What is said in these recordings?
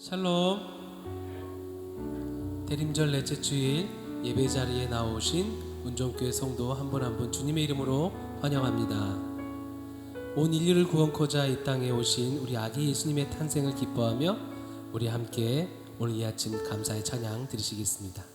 샬롬 대림절 넷째 주일 예배 자리에 나오신 운종교회 성도 한분 한 분 주님의 이름으로 환영합니다. 온 인류를 구원코자 이 땅에 오신 우리 아기 예수님의 탄생을 기뻐하며 우리 함께 오늘 이 아침 감사의 찬양 드리시겠습니다.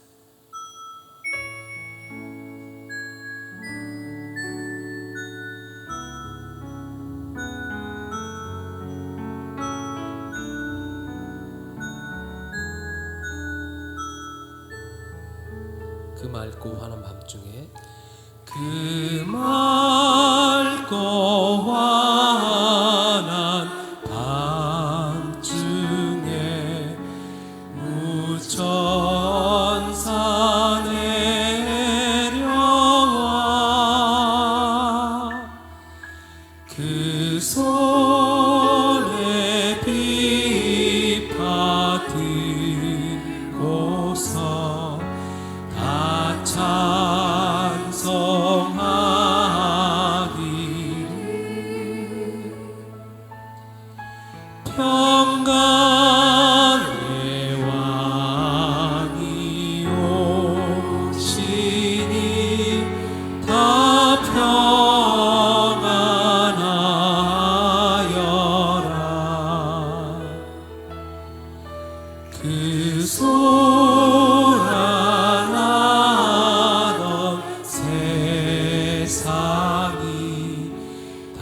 그 맑고 환한 밤중에 그 맑고 환한 밤중에 무천사 내려와 그 손에 비파들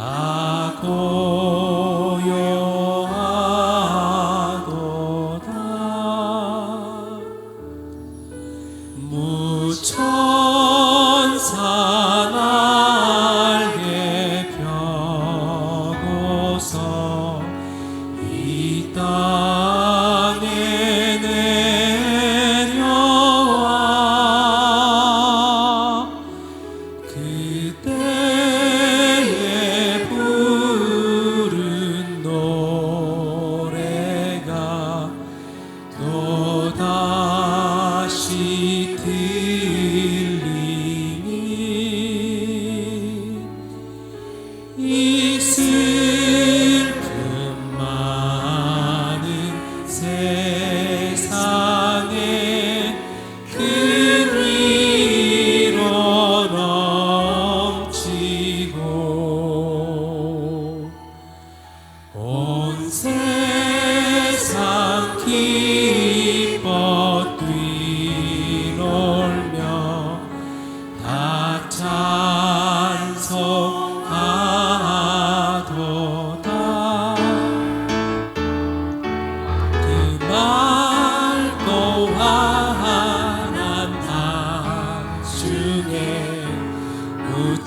다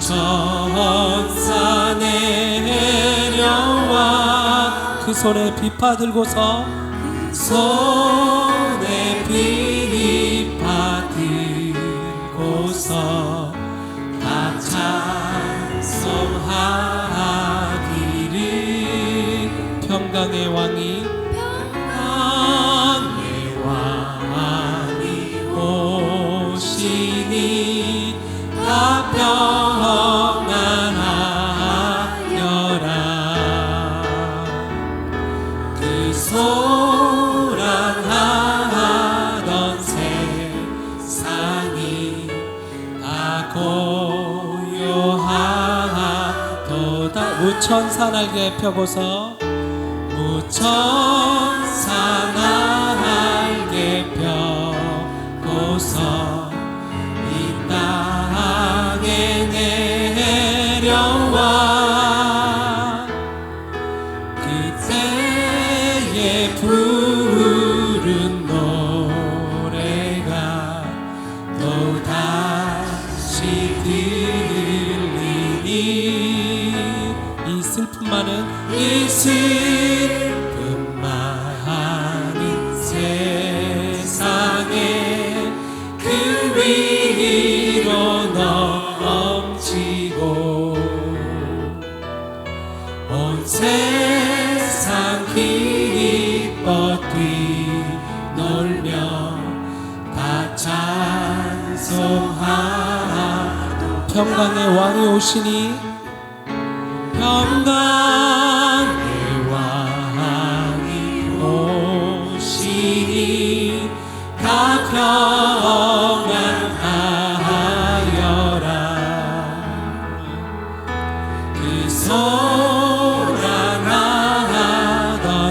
천사 내려와 그 손에 비파 들고서 손에 비파 들고서 다 찬송하기를 평강의 왕이 무천사 날개 펴고서 무천사 날개 펴고서 이 땅에 내려와. 그때에 부른 노래가 또 다시 들리니 이 슬픔 많은 이 슬픔 많은 세상에 그 위로 넘치고 온 세상 기뻐 뛰놀며 다 찬송하도 평강의 왕이 오시니 평강의 왕이 오시니 평안하여라 그 소란하던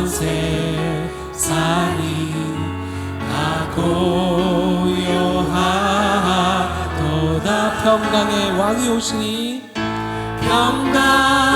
세상이 다 고요하도다 평강의 왕이 오시니 평강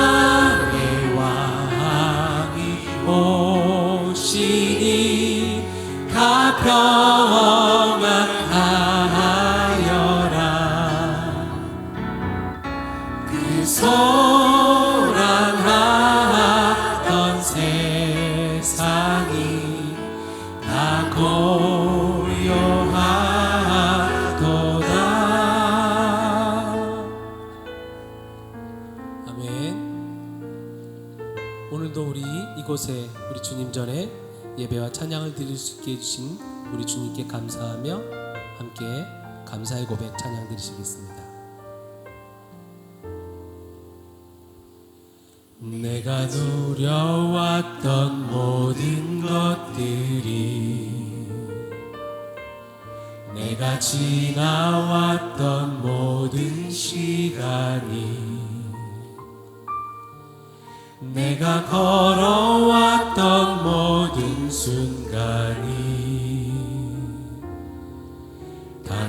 고요하도다. 아멘. 오늘도 우리 이곳에 우리 주님 전에 예배와 찬양을 드릴 수 있게 해주신 우리 주님께 감사하며 함께 감사의 고백 찬양 드리시겠습니다. 내가 누려왔던 모든 것들이 내가 지나왔던 모든 시간이 내가 걸어왔던 모든 순간이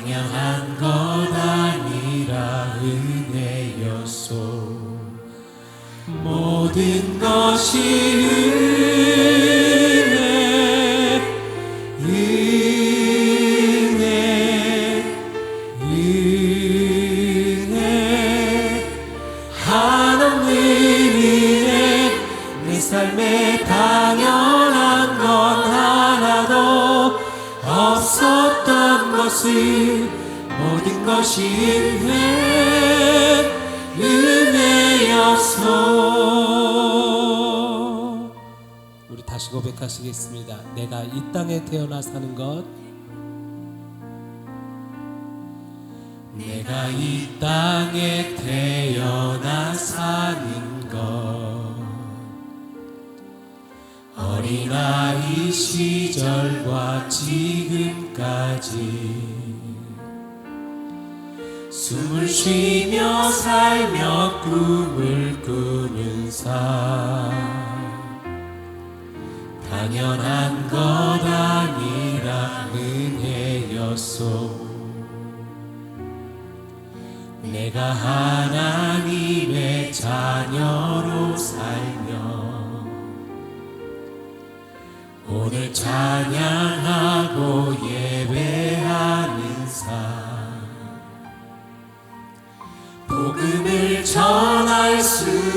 당연한 것 아니라 은혜였소. 모든 것이 은혜였소 우리 다시 고백하시겠습니다. 내가 이 땅에 태어나 사는 것. 내가 이 땅에 태어나 사는 것. 어린아이 시절과 지금까지 숨을 쉬며 살며 꿈을 꾸는 삶. 당연한 것 아니라 은혜였소. 내가 하나님의 자녀로 살며 오늘 찬양하고 예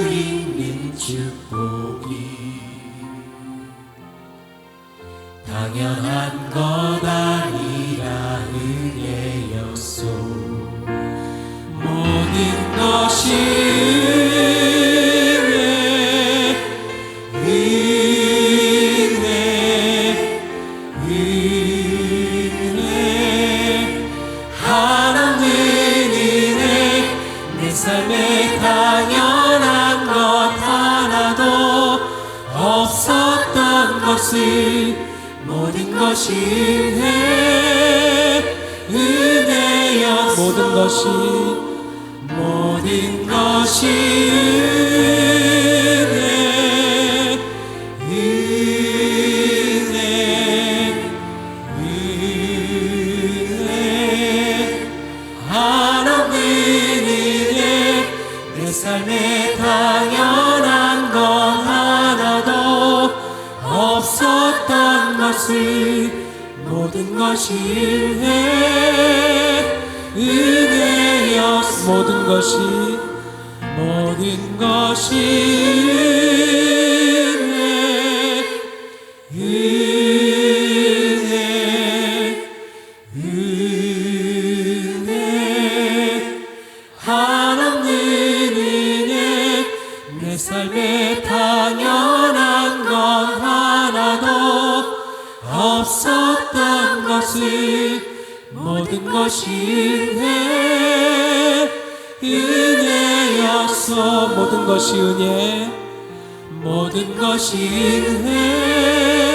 있는 축복이 당연한 것 아니라 은혜였소. 모든 것이 것을 모든 것이 은혜 은혜였어. 모든 것이 모든 것이 은혜 은혜. 은혜. 하나님 은혜. 내 삶에 당연 것이 은혜 은혜였어 모든 것이 모든 것이 은혜 은혜였어 모든 것이 은혜 모든 것이 은혜